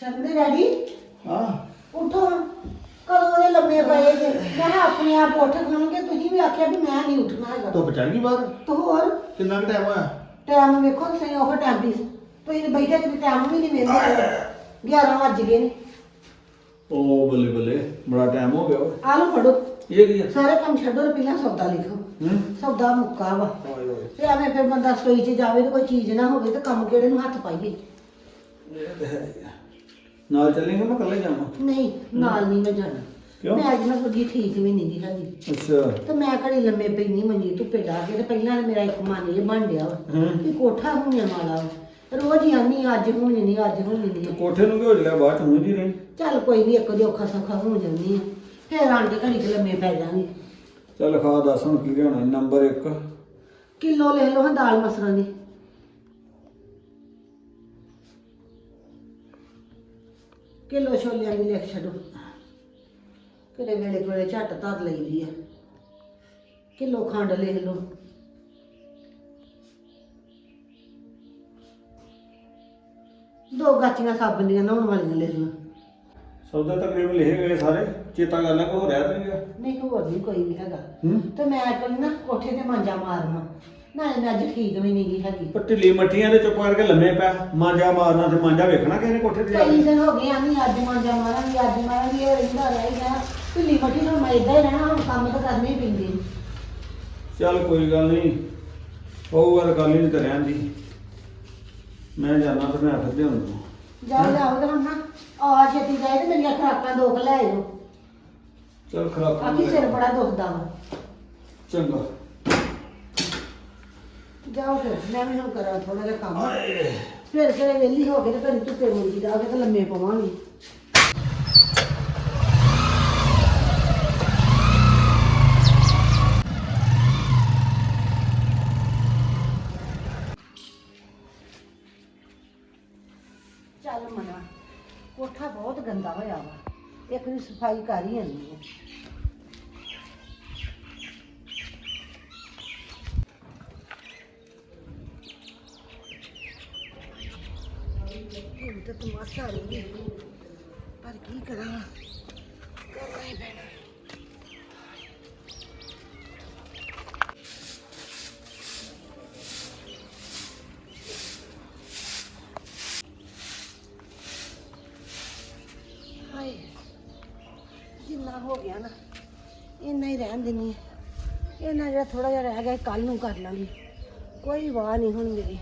ਸ਼ਰਦੇ daddy? ਹਾਂ। ਉਠੋ। ਕਦੋਂ ਦੇ ਲੰਮੇ ਪਏ ਜੇ? ਮੈਂ ਕਿਹਾ ਆਪਣੇ ਆਪ ਉੱਠ ਖਾਣਗੇ ਤੁਸੀਂ ਵੀ ਆਖਿਆ ਵੀ ਮੈਂ ਨਹੀਂ ਉੱਠਣਾ ਹੈਗਾ। ਧੁੱਪ ਚੜ ਗਈ ਬਾਹਰ? ਤੋ ਹੋਰ? ਕਿੰਨਾ ਕੁ ਟਾਈਮ ਹੋਇਆ? ਟਾਈਮ ਵੇਖੋ ਸਹੀ ਉਹ ਟਾਈਮ ਦੀ ਤੁਸੀਂ ਤਾਂ ਬੈਠੇ ਤੇ ਟਾਈਮ ਵੀ ਨਹੀਂ ਵੇਖਦੇ 11 ਵੱਜ ਗਏ ਨੇ। ਉਹ ਬੱਲੇ ਬੱਲੇ ਬੜਾ ਟਾਈਮ ਹੋ ਗਿਆ। ਓਏ। ਆ ਲਓ ਫੜੋ। ਇਹ ਕੀ ਆ? ਸਾਰੇ ਕੰਮ ਛੱਡੋ ਤੇ ਪਹਿਲਾਂ ਸੌਦਾ ਲਿਖੋ। ਹੂੰ। ਸੌਦਾ ਮੁੱਕਾ ਵਾ। ਓਏ ਓਏ। ਤੇ ਐਵੇਂ ਫਿਰ ਬੰਦਾ ਸੋਈ 'ਚ ਜਾਵੇ ਤੇ ਕੋਈ ਚੀਜ਼ ਨਾ ਹੋਵੇ ਤੇ ਕੰਮ ਕਿਹੜੇ ਨੂੰ ਹੱਥ ਪਾਈਏ? ਇਹ ਤਾਂ ਹੈ ਹੀ ਆ। ਨਾਲ ਚੱਲੇਂਗੇ ਮੈਂ ਇਕੱਲੇ ਜਾਵਾਂ? ਨਹੀਂ ਨਾਲ ਨਹੀਂ ਮੈਂ ਜਾਣਾ। ਕਿਉਂ? ਮੈਂ ਅੱਜ ਨਾ ਕੁਝ ਠੀਕ ਵੀ ਨਹੀਂ ਦੀ ਹੈਗੀ। ਅੱਛਾ। ਤੇ ਮੈਂ ਘੜੀ ਲੰਮੇ ਪੈਣੀ ਮੰਜੀ ਧੁੱਪੇ ਡਾ ਕੇ ਤੇ ਪਹਿਲਾਂ ਮੇਰਾ ਇੱਕ ਮਨ ਇਹ ਬਣ ਡਿਆ ਵਾ ਹੂੰ। ਵੀ ਕੋਠਾ ਹੋਣੇ ਵਾਲਾ ਵਾ। ਰੋਜ਼ ਹੀ ਆਨੀ ਅੱਜ ਹੋਣੀ ਨਹੀਂ ਅੱਜ ਹੋਣੀ ਤੇ ਨਹੀਂ ਕੋਠੇ ਨੂੰ ਕਿਉਂ ਲਿਆ ਬਾਅਦ ਚ ਹੁੰਦੀ ਜੀ ਰਹੀ। ਚੱਲ ਕੋਈ ਨਹੀਂ ਇੱਕ ਦੀ ਔਖਾ ਸੌਖਾ ਹੋ ਜਾਂਦੀ ਆ। ਫੇਰ ਆਂਟੀ ਘੜੀ ਲੰਮੇ ਪੈ ਜਾਣਗੇ ਚੱਲ ਖਾ ਦੱਸ ਹੁਣ ਕੀ ਲਿਆਉਣਾ ਨੰਬਰ 1 ਕਿਲੋ ਲੈ ਲਓ ਹਾਂ ਦਾਲ ਮਸਰਾਂ ਦੀ। ਕਿਲੋ ਛੋਲਿਆਂ ਦੀ ਲਿਖ ਛੱਡੋ। ਕਿਹੜੇ ਵੇਲੇ ਕੋਲੇ ਝੱਟ ਧਰ ਲਈਦੀ ਆ। ਕਿਲੋ ਖੰਡ ਲਿਖ ਲਓ। ਦੋ ਗਾਚੀਆਂ ਸਾਬਣ ਦੀਆਂ ਨਹਾਉਣ ਵਾਲੀਆਂ ਲਿਖ ਲਓ। ਸੌਦਾ ਤਕਰੀਬਨ ਲਿਖੇ ਗਏ ਸਾਰੇ ਚੇਤਾ ਕਰਨਾ ਕੋ ਰਿਹਾ ਤਾਂ ਨਹੀਂਗਾ ਨਹੀਂ ਹੋਰ ਨਹੀਂ ਕੋਈ ਵੀ ਹੈਗਾ। ਹੂੰ? ਤੇ ਮੈਂ ਕਹਿੰਦੀ ਨਾ ਕੋਠੇ ਤੇ ਮਾਂਜਾ ਮਾਰਨਾ। ਨਾਲੇ ਮੈਂ ਅੱਜ ਠੀਕ ਵੀ ਨਹੀਂ ਗਈ ਹੈਗੀ। ਪਰ ਢਿੱਲੀ ਮੱਠੀਆਂ ਦੇ ਚੁੱਪ ਕਰਕੇ ਲੰਮੇ ਪਿਆ ਮਾਂਜਾ ਮਾਰਨਾ ਤੇ ਮਾਂਜਾ ਵੇਖਣਾ ਕਿਸੇ ਨੇ ਕੋਠੇ ਤੇ ਜਾ ਕਈ ਕੇ ਦਿਨ ਹੋ ਗਏ ਆਨੀ ਅੱਜ ਮਾਂਜਾ ਮਾਰਾਂਗੀ ਅੱਜ ਮਾਰਾਂਗੀ ਇਹ ਰਹਿੰਦਾ ਰਹਿਦਾ ਢਿੱਲੀ ਮੱਠੀ ਨੂੰ ਮੈਂ ਇਦਾਂ ਹੀ ਰਹਿਣਾ ਹੁਣ ਕੰਮ ਤਾਂ ਕਰਨੇ ਹੀ ਪੈਂਦੇ। ਨੇ। ਚੱਲ ਕੋਈ ਗੱਲ ਨਹੀਂ ਹੋਊਗਾ ਤਾਂ ਗੱਲ ਹੀ ਨਹੀਂ ਕਰਿਆ ਦੀ। ਮੈਂ ਜਾਣਾ ਤੇ ਮੈਂ ਫਿਰ ਹੁਣ ਜਾ ਜਾਓ ਤੇ ਹੁਣ ਨਾ। ਆ ਛੇਤੀ ਜਾਏ ਤੇ ਮੇਰੀਆਂ ਖਰਾਕਾਂ ਦੋ ਕੁ ਲੈ ਆਇਓ। ਚੱਲ ਖਰਾਬ ਆਖੀ ਸਿਰ ਬੜਾ ਦੁਖਦਾ ਵਾ। ਚੰਗਾ। ਜਾਓ ਫਿਰ ਮੈਂ ਵੀ ਹੁਣ ਕਰਾਂ ਥੋੜਾ ਜਿਹਾ ਕੰਮ। ਹਾਏ। ਫਿਰ ਕਿਹੜੇ ਵਿਹਲੀ ਹੋ ਕੇ ਤੇ ਘੜੀ ਧੁੱਪੇ ਮੁੰਜੀ ਜਾ ਕੇ ਤੇ ਲੰਮੇ ਪਵਾਂਗੀ। ਚੱਲ ਮਨਾ ਕੋਠਾ ਬਹੁਤ ਗੰਦਾ ਹੋਇਆ ਵਾ। ਇੱਕ ਦੀ ਸਫ਼ਾਈ ਕਰ ਹੀ ਆਨੀ ਹੈ ਹੁਣ ਤਾਂ ਤਮਾਸ਼ਾ ਨਹੀਂ ਪਰ ਕੀ ਕਰਾਂ? ਕਰਨਾ ਹੀ ਪੈਣਾ। ਹਾਏ, ਜਿੰਨਾ ਹੋ ਗਿਆ ਨਾ, ਇੰਨਾ ਹੀ ਰਹਿਣ ਦਿੰਨੀ ਹਾਂ। ਇੰਨਾ ਜਿਹੜਾ ਥੋੜਾ ਜਿਹਾ ਰਹਿ ਗਿਆ ਕੱਲ ਨੂੰ ਕਰ ਲਾਂਗੀ। ਕੋਈ ਵਾਹ ਨਹੀਂ ਹੁਣ ਮੇਰੀ।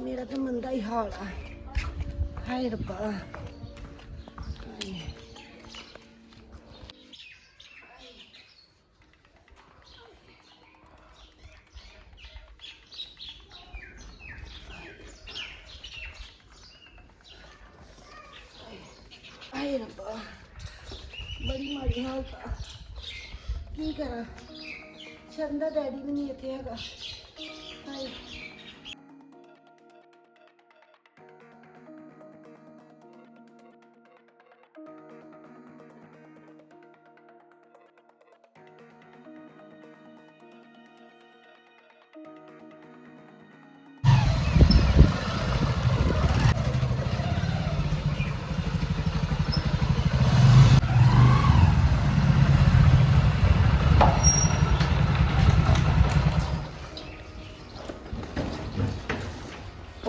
ਮੇਰਾ ਤਾਂ ਮੰਦਾ ਹੀ ਹਾਲ ਆ। ਹਾਏ ਰੱਬਾ ਹਾਏ ਰੱਬਾ ਬੜੀ ਮਾੜੀ ਹਾਲਤ ਆ ਕੀ ਕਰਾਂ ਸ਼ਰਨ ਦਾ ਡੈਡੀ ਵੀ ਨਹੀਂ ਇੱਥੇ ਹੈਗਾ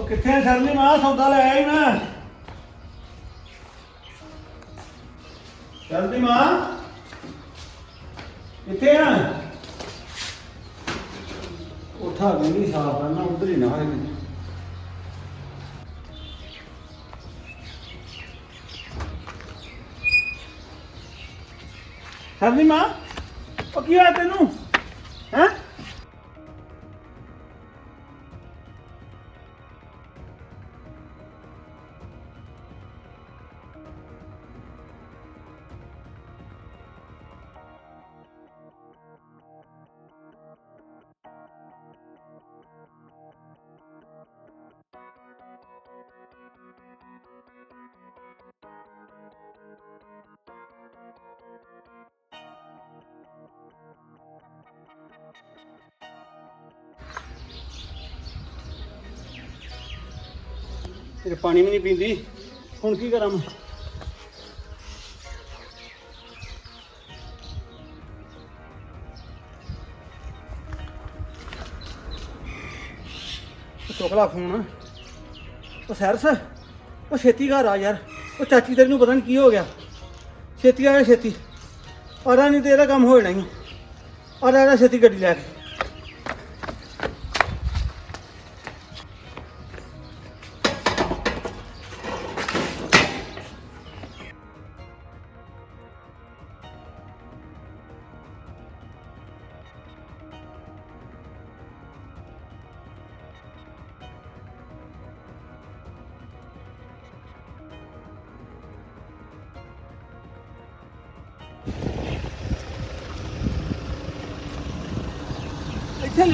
ਕਿੱਥੇ ਸਰਨੀ ਮਾਂ ਸੌਦਾ ਲੈ ਆਈ ਮੈਂ। ਸਰਨੀ ਮਾਂ, ਕਿੱਥੇ ਆ? ਉਠਾ ਨਹੀਂ ਸਾਫ਼ ਕਰਨਾ, ਉਧਰ ਹੀ ਨਾ ਹੋਏ ਸਰਨੀ ਮਾਂ, ਉਹ ਕੀ ਹੋਇਆ ਤੈਨੂੰ? ਹੈ? ਤੇ ਪਾਣੀ ਵੀ ਨਹੀਂ ਪੀਂਦੀ। ਹੁਣ ਕੀ ਕਰਾਂ ਮੈਂ? ਚੋਕਲਾ ਫੋਨ। ਉਹ ਸੈਰਸ, ਉਹ ਛੇਤੀ ਘਰ ਆ ਯਾਰ। ਉਹ ਚਾਚੀ ਤੇਰੀ ਨੂੰ ਪਤਾ ਨਹੀਂ ਕੀ ਹੋ ਗਿਆ। ਛੇਤੀ ਆ ਗਿਆ ਛੇਤੀ। ਆਰਾ ਨਹੀਂ ਤੇ ਇਹਦਾ ਕੰਮ ਹੋ ਜਾਣਾ ਹੀ ਆਰਾ ਆਰਾ ਛੇਤੀ ਗੱਡੀ ਲੈ ਕੇ।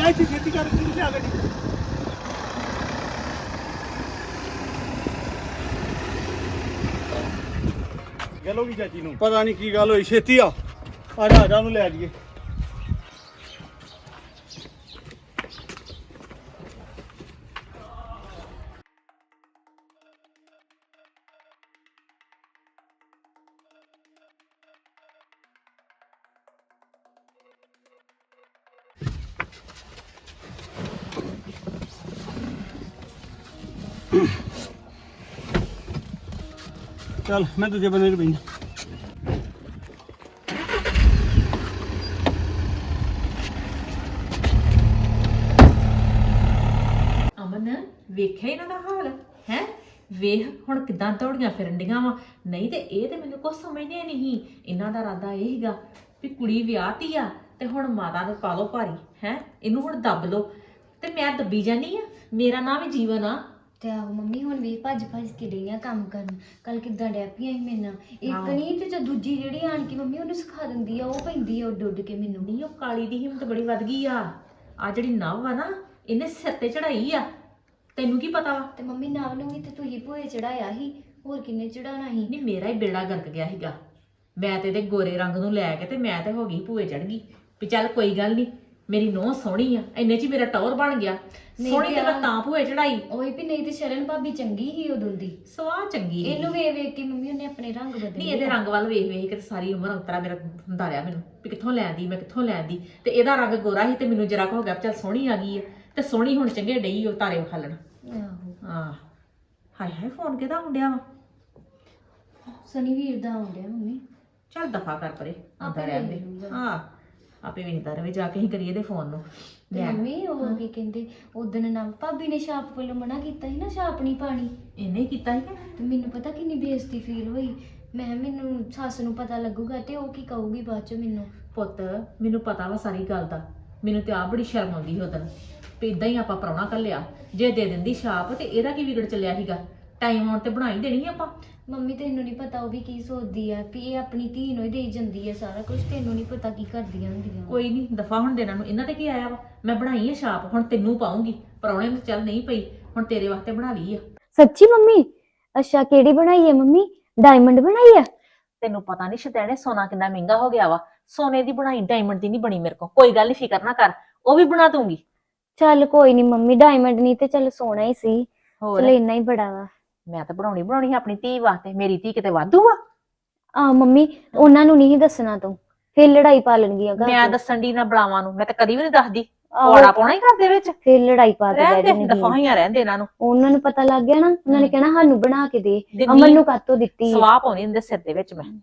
ਇੱਥੇ ਲੈ ਇੱਥੇ ਛੇਤੀ ਕਰ ਕਿੱਥੇ ਚਾਚੀ ਨੂੰ। ਪਤਾ ਨਹੀਂ ਕੀ ਗੱਲ ਹੋਈ, ਛੇਤੀ ਆ। ਆ ਜਾ ਆ ਲੈ ਜਾਈਏ ਚੱਲ, ਮੈਂ ਦੂਜੇ ਬੰਦੇ 'ਚ ਬੈਠਾ ਅਮਨ, ਵੇਖਿਆ ਇਹਨਾਂ ਦਾ ਹਾਲ? ਹੈ? ਵੇਖ, ਹੁਣ ਕਿਦਾਂ ਦੌੜੀਆਂ ਫਿਰਨ ਡੀਆਂ ਵਾ। ਨਹੀਂ ਤੇ ਇਹ ਤੇ ਮੈਨੂੰ ਕੁਝ ਸਮਝਦੇ ਨਹੀਂ। ਇਹਨਾਂ ਦਾ ਇਰਾਦਾ ਇਹ ਹੀਗਾ ਵੀ ਕੁੜੀ ਵਿਆਹਤੀ ਆ ਤੇ ਹੁਣ ਮਾਤਾ ਨੂੰ ਪਾ ਲਓ ਭਾਰੀ, ਹੈ? ਇਹਨੂੰ ਹੁਣ ਦੱਬ ਲਓ। ਤੇ ਮੈਂ ਦੱਬੀ ਜਾਨੀ ਆ। ਮੇਰਾ ਨਾਂ ਵੀ ਜੀਵਨ ਆ। ਤੇ ਆਹੋ ਮੰਮੀ ਹੁਣ ਵੀ ਭੱਜ ਭੱਜ ਕੇ ਡਈਆਂ ਕੰਮ ਕਰਨ। ਕੱਲ ਕਿੱਦਾਂ ਡੈ ਪਈਆਂ ਸੀ ਮੇਰੇ ਨਾਲ? ਇੱਕ ਹਾਂ। ਨਹੀਂ ਤੇ ਜੋ ਦੂਜੀ ਜਿਹੜੀ ਆਣ ਕੇ ਮੰਮੀ ਉਹਨੂੰ ਸਿਖਾ ਦਿੰਦੀ ਆ ਉਹ ਪੈਂਦੀ ਆ ਉੱਡ ਉੱਡ ਕੇ ਮੈਨੂੰ। ਨਹੀਂ ਉਹ ਕਾਲੀ ਦੀ ਹਿੰਮਤ ਬੜੀ ਵੱਧ ਗਈ ਆ। ਆ ਜਿਹੜੀ ਨਵ ਆ ਨਾ ਇਹਨੇ ਸਿਰ ਤੇ ਚੜਾਈ ਆ। ਤੈਨੂੰ ਕੀ ਪਤਾ? ਵਾ ਤੇ ਮੰਮੀ ਨਾਲ ਨੂੰ ਵੀ ਤੇ ਤੁਸੀਂ ਭੂਏ ਚੜਾਇਆ ਸੀ ਹੋਰ ਕਿੰਨੇ ਚੜਾਣਾ ਸੀ? ਨਹੀਂ ਮੇਰਾ ਹੀ ਬੇੜਾ ਗਰਕ ਗਿਆ ਸੀਗਾ। ਮੈਂ ਤੇ ਇਹਦੇ ਗੋਰੇ ਰੰਗ ਨੂੰ ਲੈ ਕੇ ਤੇ ਮੈਂ ਤੇ ਹੋ ਗਈ ਭੂਏ ਚੜ ਗਈ। ਵੀ ਚੱਲ ਕੋਈ ਗੱਲ ਨਹੀਂ ਮੇਰੀ ਨੋਹ ਸੋਹਣੀ ਆ ਇੰਨੇ ਚ ਹੀ ਮੇਰਾ ਟੌਰ ਬਣ ਗਿਆ। ਨਹੀਂ ਸੋਹਣੀ ਤੇ ਮੈਂ ਤਾਂ ਭੂਏ ਚੜਾਈ। ਉਹੀ ਵੀ ਨਹੀਂ ਤੇ ਸ਼ਰਨ ਭਾਬੀ ਚੰਗੀ ਸੀ ਉਦੋਂ ਦੀ। ਸਵਾਹ ਚੰਗੀ ਸੀ। ਇਹਨੂੰ ਵੇਖ ਵੇਖ ਕੇ ਮੰਮੀ ਉਹਨੇ ਆਪਣੇ ਰੰਗ ਬਦਲੇ ਨਹੀਂ ਇਹਦੇ ਰੰਗ ਵੱਲ ਵੇਖ ਵੇਖ ਕੇ ਤੇ ਸਾਰੀ ਉਮਰ ਅੰਤਰਾ ਮੇਰਾ ਹੁੰਦਾ ਰਿਹਾ ਮੈਨੂੰ ਵੀ ਕਿੱਥੋਂ ਲੈਂਦੀ ਮੈਂ ਕਿੱਥੋਂ ਲੈਂਦੀ ਤੇ ਇਹਦਾ ਰੰਗ ਗੋਰਾ ਸੀ ਤੇ ਮੈਨੂੰ ਜਰਾ ਕੁ ਹੋ ਗਿਆ ਵੀ ਚੱਲ ਸੋਹਣੀ ਆ ਗਈ ਹੈ ਤੇ ਸੋਹਣੀ ਹੁਣ ਚੰਗੇ ਡਈ ਉਹ ਤਾਰੇ ਵਿਖਾਲਣ ਆਹੋ। ਆ ਹਾਏ ਹਾਏ ਫੋਨ ਕਿਹਦਾ ਹੁੰਦਿਆ ਵਾ? ਸਨੀ ਵੀਰ ਦਾ ਆਉਂਦਿਆ ਮੰਮੀ। ਚੱਲ ਦਫਾ ਕਰ ਪਰੇ ਆਂਦਾ ਵੇਖ ਲੂੰਗਾ। ਹਾਂ। ਆਪੇ ਵੇਖਦਾ ਰਵੇ ਜਾ ਕੇ ਹੀ ਕਰੀਏ ਦੇ ਫੋਨ ਨੂੰ। ਤੇ ਲੈ। ਮੰਮੀ ਉਹ ਕੀ ਕਹਿੰਦੇ ਉਦੋਂ ਨਾ ਭਾਬੀ ਨੇ ਛਾਪ ਵੱਲੋਂ ਮਨਾ ਕੀਤਾ ਸੀ ਨਾ ਛਾਪ ਨਹੀਂ ਪਾਣੀ। ਇਹਨੇ ਹੀ ਕੀਤਾ ਸੀ ਕਿ? ਤੇ ਮੈਨੂੰ ਪਤਾ ਕਿੰਨੀ ਬੇਇੱਜ਼ਤੀ ਫੀਲ ਹੋਈ। ਮੈਂ ਕਿਹਾ ਮੈਨੂੰ ਸੱਸ ਨੂੰ ਪਤਾ ਲੱਗੂਗਾ ਤੇ ਉਹ ਕੀ ਕਹੂਗੀ ਬਾਅਦ ਚ ਮੈਨੂੰ। ਪੁੱਤ ਮੈਨੂੰ ਪਤਾ ਵਾ ਸਾਰੀ ਗੱਲ ਦਾ। ਮੈਨੂੰ ਤੇ ਆ ਬੜੀ ਸ਼ਰਮ ਆਉਂਦੀ ਉਹਦੋਂ ਵੀ ਇਦਾਂ ਹੀ ਆਪਾਂ ਪ੍ਰਾਹੁਣਾ ਕੱਲਿਆ ਜੇ ਦੇ ਦਿੰਦੀ ਛਾਪ ਤੇ ਇਹਦਾ ਕੀ ਵਿਗੜ ਚੱਲਿਆ ਸੀਗਾ? ਟਾਈਮ ਆਉਣ ਤੇ ਬਣਾਈ ਦੇਣੀ ਸੀ ਆਪਾਂ। ਮੰਮੀ ਤੈਨੂੰ ਨਹੀਂ ਪਤਾ ਉਹ ਵੀ ਕੀ ਸੋਚਦੀ ਆ ਵੀ ਇਹ ਆਪਣੀ ਧੀ ਨੂੰ ਹੀ ਦੇਈ ਜਾਂਦੀ ਆ ਸਾਰਾ ਕੁਝ ਤੈਨੂੰ ਨਹੀਂ ਪਤਾ ਕੀ ਕਰਦੀਆਂ ਹੁੰਦੀਆਂ। ਕੋਈ ਨਹੀਂ ਦਫਾ ਹੁਣ ਦੇਣਾ ਨੂੰ ਇਹਨਾਂ ਤੇ ਕੀ ਆਇਆ ਵਾ? ਮੈਂ ਬਣਾਈ ਆ ਛਾਪ ਹੁਣ ਤੈਨੂੰ ਪਾਉਂਗੀ। ਪ੍ਰਾਹੁਣੇ ਨੂੰ ਚੱਲ ਨਹੀਂ ਪਈ ਹੁਣ ਤੇਰੇ ਵਾਸਤੇ ਬਣਾ ਲਈ ਆ। ਸੱਚੀ ਮੰਮੀ? ਅੱਛਾ ਕਿਹੜੀ ਬਣਾਈ ਹੈ ਮੰਮੀ? ਡਾਇਮੰਡ ਬਣਾਈ ਹੈ ਤੈਨੂੰ ਪਤਾ ਨਹੀਂ ਸ਼ਤੈਣੇ ਸੋਨਾ ਕਿੰਨਾ ਮਹਿੰਗਾ ਹੋ ਗਿਆ ਵਾ। ਸੋਨੇ ਦੀ ਬਣਾਈ ਡਾਇਮੰਡ ਦੀ ਨਹੀਂ ਬਣੀ ਮੇਰੇ ਕੋਲ। ਕੋਈ ਗੱਲ ਨਹੀਂ ਫਿਕਰ ਨਾ ਕਰ ਉਹ ਵੀ ਬਣਾ ਦੂੰਗੀ। ਚੱਲ ਕੋਈ ਨਹੀਂ ਮੰਮੀ ਡਾਇਮੰਡ ਨਹੀਂ ਤੇ ਚੱਲ ਸੋਨਾ ਹੀ ਸੀ। ਹੋਰ? ਚਲ ਇੰਨਾ ਹੀ ਬੜਾ ਵਾ। ਮੈਂ ਤਾਂ ਬਣਾਉਣੀ ਬਣਾਉਣੀ ਸੀ ਆਪਣੀ ਧੀ ਵਾਸਤੇ ਮੇਰੀ ਧੀ ਕਿਤੇ ਵਾਧੂ ਆ? ਆ ਮੰਮੀ ਉਹਨਾਂ ਨੂੰ ਨਹੀਂ ਦੱਸਣਾ ਤੂੰ ਫਿਰ ਲੜਾਈ ਪਾ ਲੈਣਗੀਆਂ ਘਰ ਮੈਂ ਚ। ਦੱਸਣ ਦੀ ਨਾ ਬੁਲਾਵਾਂ ਨੂੰ ਮੈਂ ਤਾਂ ਕਦੀ ਵੀ ਨਹੀਂ ਦੱਸਦੀ। ਆਹੋ, ਪਾਉਣਾ ਹੀ ਘਰ ਦੇ ਵਿੱਚ। ਫਿਰ ਲੜਾਈ ਪਾ ਕੇ ਬਹਿ ਰਹਿੰਦੇ ਜਾਣਗੀਆਂ ਦਫਾਈਆਂ ਰਹਿੰਦੇ ਇਹਨਾਂ ਨੂੰ। ਉਹਨਾਂ ਨੂੰ ਪਤਾ ਲੱਗ ਗਿਆ ਨਾ ਉਹਨਾਂ ਨੇ। ਕਹਿਣਾ ਸਾਨੂੰ ਬਣਾ ਕੇ ਦੇ ਦਿੰਦੀ- ਅਮਨ ਨੂੰ ਕਾਤੋਂ ਦਿੱਤੀ? ਹੈ? ਸਵਾਹ ਪਾਉਣੀ ਹੁੰਦੇ ਸਿਰ ਦੇ ਵਿੱਚ ਮੈਂ।